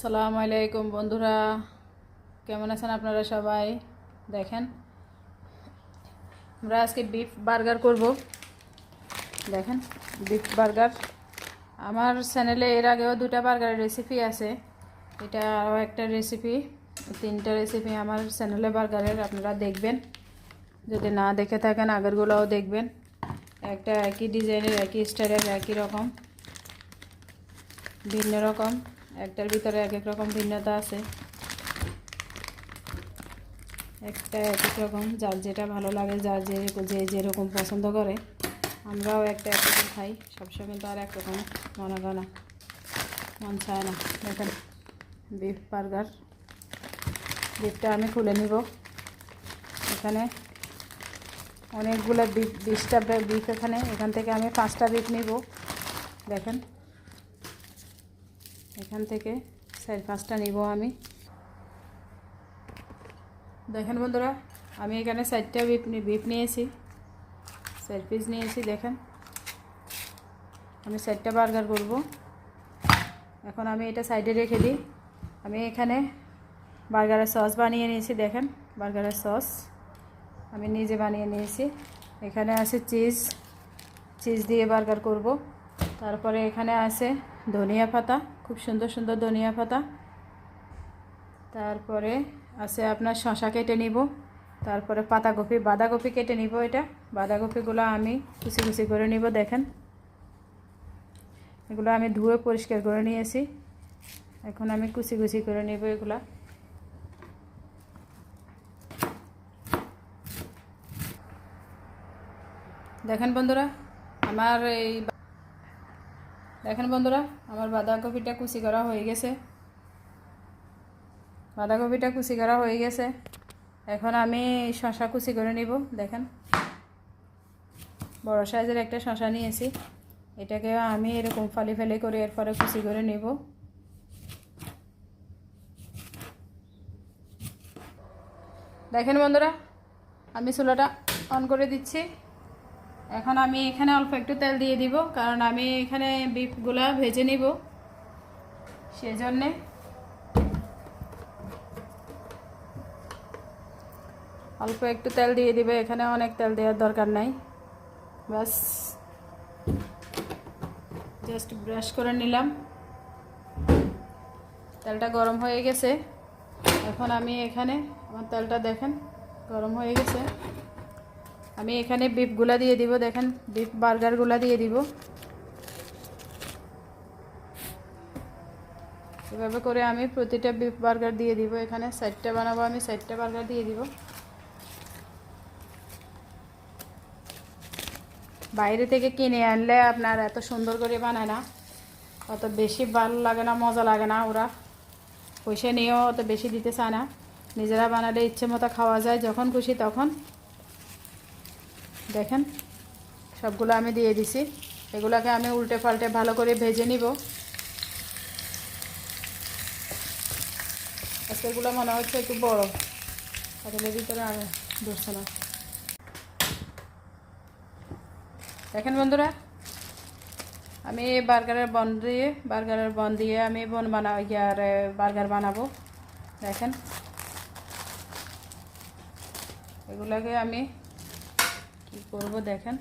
সালামু আলাইকুম বন্ধুরা। কেমন আছেন আপনারা সবাই? দেখেন। আমরা আজকে বিফ বার্গার করব। দেখেন বিফ বার্গার আমার চ্যানেলে এর আগেও দুটা বার্গারের রেসিপি আছে। এটা আরও একটা রেসিপি তিনটা রেসিপি আমার চ্যানেলে বার্গারের আপনারা দেখবেন। যদি না দেখে থাকেন, আগেরগুলোও দেখবেন। একটা একই ডিজাইনের একই স্টাইলের একই রকম। ভিন্ন রকম। একটার ভিতরে এক এক রকম ভিন্নতা আছে। একটা এক এক রকম, যার যেটা ভালো লাগে, যার যে যে যেরকম পছন্দ করে, আমরাও একটা এক একরকম খাই। সবসময় কিন্তু আর একরকম মনে করে না, মন চায় না। দেখেন বিফ বার্গার বিফটা আমি খুলে নিব। এখানে অনেকগুলো বিফ বিশটা বিফ এখানে। এখান থেকে আমি পাঁচটা বিফ নিব। দেখেন। এখান থেকে চার পাঁচটা নিব আমি। দেখেন বন্ধুরা, আমি এখানে চারটা বিপ বিপ নিয়েছি। চার পিস নিয়েছি, দেখেন। আমি চারটা বার্গার করব। এখন আমি এটা সাইডে রেখে দিই। আমি এখানে বার্গারের সস বানিয়ে নিয়েছি, দেখেন। বার্গারের সস আমি নিজে বানিয়ে নিয়েছি। এখানে আছে চিজ চিজ দিয়ে বার্গার করব। তারপরে এখানে আছে ধনিয়া পাতা। খুব সুন্দর সুন্দর ধনিয়া পাতা। তারপরে আছে আপনার শশা কেটে নিব। তারপরে পাতাকপি, বাঁধাকপি কেটে নিব এটা। বাঁধাকপিগুলো আমি কুচি কুচি করে নিব, দেখেন। এগুলো আমি ধুয়ে পরিষ্কার করে নিয়েছি। এখন আমি কুচি কুচি করে নেব এগুলা। দেখেন বন্ধুরা, আমার এই দেখেন বন্ধুরা, আমার বাঁধাকপিটা কুচি করা হয়ে গেছে। বাঁধাকপিটা কুচি করা হয়ে গেছে। এখন আমি শশা কুচি করে নিব, দেখেন। বড় সাইজের একটা শশা নিয়েছি। এটাকে আমি এরকম ফালি ফেলে করে এরপরে কুচি করে নেব। দেখেন বন্ধুরা, আমি চুলাটা অন করে দিচ্ছি। এখন আমি এখানে অল্প একটু তেল দিয়ে দিব, কারণ আমি এখানে বিফগুলা ভেজে নিব। সেজন্যে অল্প একটু তেল দিয়ে দিবে, এখানে অনেক তেল দেওয়ার দরকার নাই। বাস জাস্ট ব্রাশ করে নিলাম। তেলটা গরম হয়ে গেছে। এখন আমি এখানে আমার তেলটা দেখেন, গরম হয়ে গেছে। আমি এখানে বিফগুলা দিয়ে দিব, দেখেন বিফ বার্গারগুলা দিয়ে দিব। এভাবে করে আমি প্রতিটা বিফ বার্গার দিয়ে দিব। এখানে সাইডটা বানাবো আমি সাইডটা বার্গার দিয়ে দিব। বাইরে থেকে কিনে আনলে আপনার এত সুন্দর করে বানায় না। অত বেশি ভালো লাগে না, মজা লাগে না ওরা। পয়সা নিয়েও অত বেশি দিতে চায় না। নিজেরা বানালে ইচ্ছে মতো খাওয়া যায়, যখন খুশি তখন। দেখেন, সবগুলো আমি দিয়ে দিছি। এগুলোকে আমি উল্টে পাল্টে ভালো করে ভেজে নিব। আজকে এগুলো মনে হচ্ছে একটু বড়। হোটেলের ভিতরে আর ধরছে না। দেখেন বন্ধুরা, আমি বার্গারের বন দিয়ে, বার্গারের বন দিয়ে আমি বন বানা ইয়ার বার্গার বানাবো। দেখেন। এগুলোকে আমি করব, দেখেন।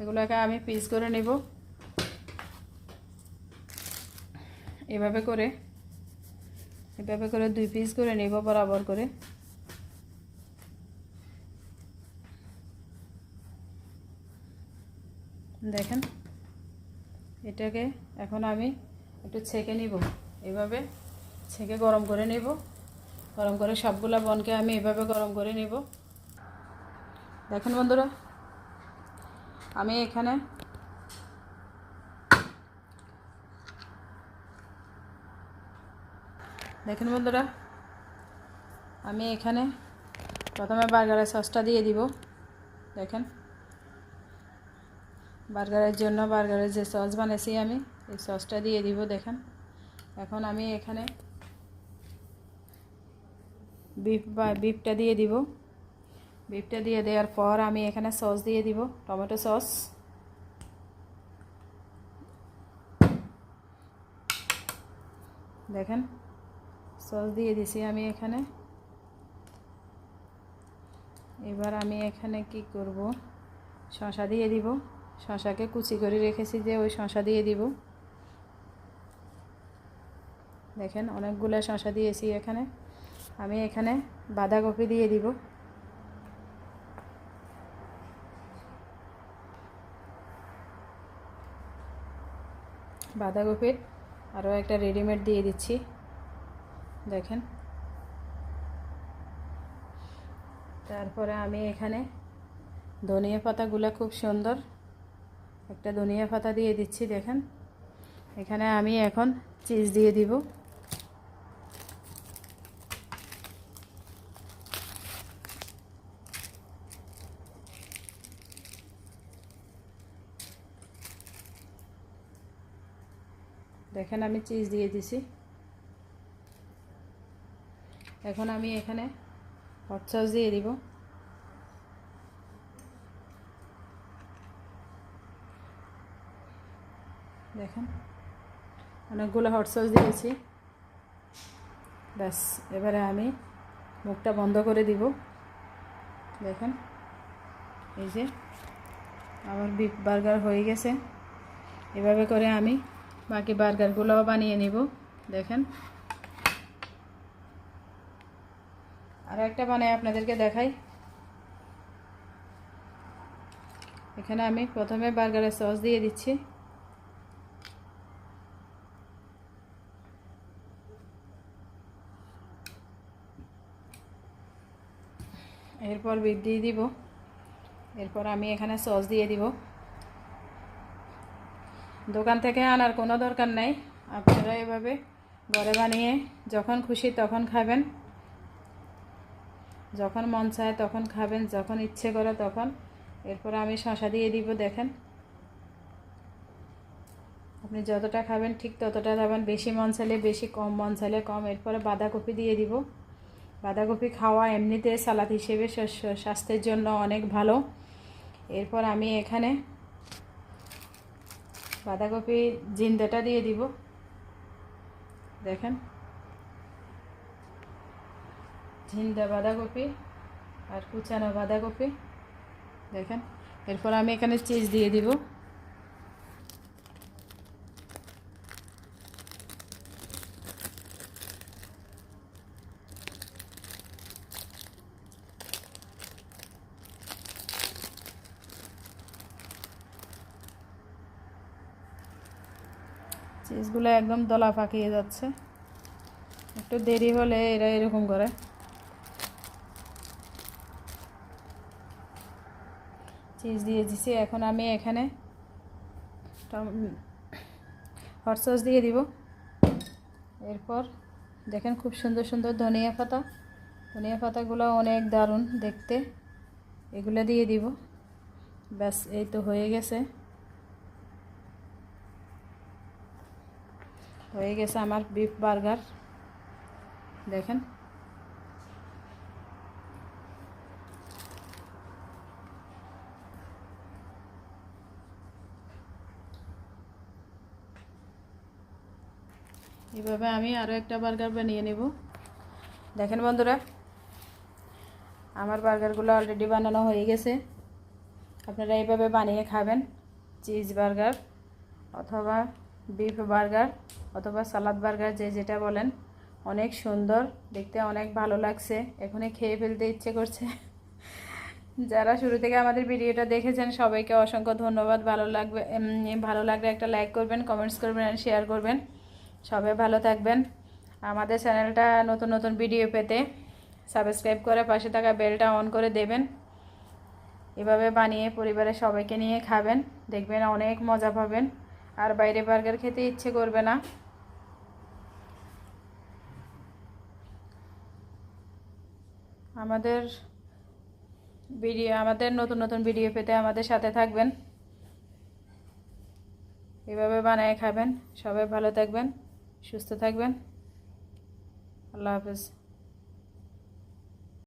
এগুলোকে আমি পিস করে নেব। এভাবে করে এভাবে করে দুই পিস করে নেব বরাবর করে। দেখেন, এটাকে এখন আমি একটু ছেঁকে নিব। এভাবে ছেঁকে গরম করে নেব। গরম করে সবগুলা বনকে আমি এভাবে গরম করে নেব। দেখেন বন্ধুরা, আমি এখানে দেখেন বন্ধুরা, আমি এখানে প্রথমে বার্গারের সসটা দিয়ে দিব। দেখেন, বার্গারের জন্য বার্গারের যে সস বানিয়েছি আমি এই সসটা দিয়ে দিব, দেখেন। এখন আমি এখানে বিফ বা বিফটা দিয়ে দিব। বিফটা দিয়ে দেওয়ার পর আমি এখানে সস দিয়ে দিব, টমেটো সস। দেখেন, সস দিয়ে দিছি আমি এখানে। এবার আমি এখানে কি করব? শশা দিয়ে দিব। শশাকে কুচি করে রেখেছি যে ওই শশা দিয়ে দিব। দেখেন অনেকগুলো শশা দিয়েছি এখানে। আমি এখানে বাঁধাকপি দিয়ে দিব। বাঁধাকপির আরও একটা রেডিমেড দিয়ে দিচ্ছি। দেখেন। তারপরে আমি এখানে ধনিয়া পাতাগুলো খুব সুন্দর একটা ধনিয়া পাতা দিয়ে দিচ্ছি, দেখেন। এখানে আমি এখন চিজ দিয়ে দিব। দেখেন আমি চিজ দিয়ে দিছি। এখন আমি এখানে হট সস দিয়ে দিব। দেখেন, অনেকগুলো হট সস দিয়েছি। ব্যাস, এবারে আমি মুখটা বন্ধ করে দিব। দেখেন, এই যে আমার বিফ বার্গার হয়ে গেছে। এভাবে করে আমি বাকি বার্গারগুলোও বানিয়ে নিব। দেখেন। আর একটা বানাই আপনাদেরকে দেখাই। এখানে আমি প্রথমে বার্গারের সস দিয়ে দিচ্ছি। এরপর বিট দিয়ে দিব। এরপর আমি এখানে সস দিয়ে দিব। দোকান থেকে আনার কোনো দরকার নাই। আপনারা এভাবে ঘরে বানিয়ে যখন খুশি তখন খাবেন। যখন মন চায় তখন খাবেন, যখন ইচ্ছে করে তখন। এরপর আমি শশা দিয়ে দিব, দেখেন। আপনি যতটা খাবেন ঠিক ততটা খাবেন। বেশি মন চাইলে বেশি, কম মন চাইলে কম। এরপরে বাঁধাকপি দিয়ে দিব। বাঁধাকপি খাওয়া এমনিতে সালাদ হিসেবে স্বাস্থ্যের জন্য অনেক ভালো। এরপর আমি এখানে বাঁধাকপি জিন্দাটা দিয়ে দিব। দেখেন। ঝিন্দা বাঁধাকপি আর কুচানো বাঁধাকপি। দেখেন। এরপর আমি এখানে চিজ দিয়ে দিব। চিজগুলো একদম দলা পাকিয়ে যাচ্ছে। একটু দেরি হলে এরা এরকম করে। চিজ দিয়ে দিছি। এখন আমি এখানে হট সস দিয়ে দিব। এরপর দেখেন খুব সুন্দর সুন্দর ধনিয়া পাতা। ধনিয়া পাতাগুলো অনেক দারুণ দেখতে। এগুলো দিয়ে দিব। ব্যাস, এই তো হয়ে গেছে। হয়ে গেছে আমার বিফ বার্গার দেখেন। এভাবে আমি আরও একটা বার্গার বানিয়ে নেব। দেখেন বন্ধুরা, আমার বার্গারগুলো অলরেডি বানানো হয়ে গেছে। আপনারা এইভাবে বানিয়ে খাবেন চিজ বার্গার অথবা বিফ বার্গার অথবা সালাদ বার্গার যে যেটা বলেন, অনেক সুন্দর, দেখতে অনেক ভালো লাগছে। এখনই খেয়ে ফেলতে ইচ্ছে করছে। যারা শুরু থেকে আমাদের ভিডিওটা দেখেছেন, সবাইকে অসংখ্য ধন্যবাদ। ভালো লাগবে ভালো লাগলে একটা লাইক করবেন কমেন্টস করবেন আর শেয়ার করবেন। সবাই ভালো থাকবেন। আমাদের চ্যানেলটা নতুন নতুন ভিডিও পেতে সাবস্ক্রাইব করে পাশে থাকা বেলটা অন করে দেবেন। এভাবে বানিয়ে পরিবারের সবাইকে নিয়ে খাবেন, দেখবেন অনেক মজা পাবেন। আর বাইরে বার্গার খেতে ইচ্ছে করবে না। আমাদের ভিডিও, আমাদের নতুন নতুন ভিডিও পেতে আমাদের সাথে থাকবেন। এভাবে বানায় খাবেন। সবাই ভালো থাকবেন, সুস্থ থাকবেন। আল্লাহ হাফেজ।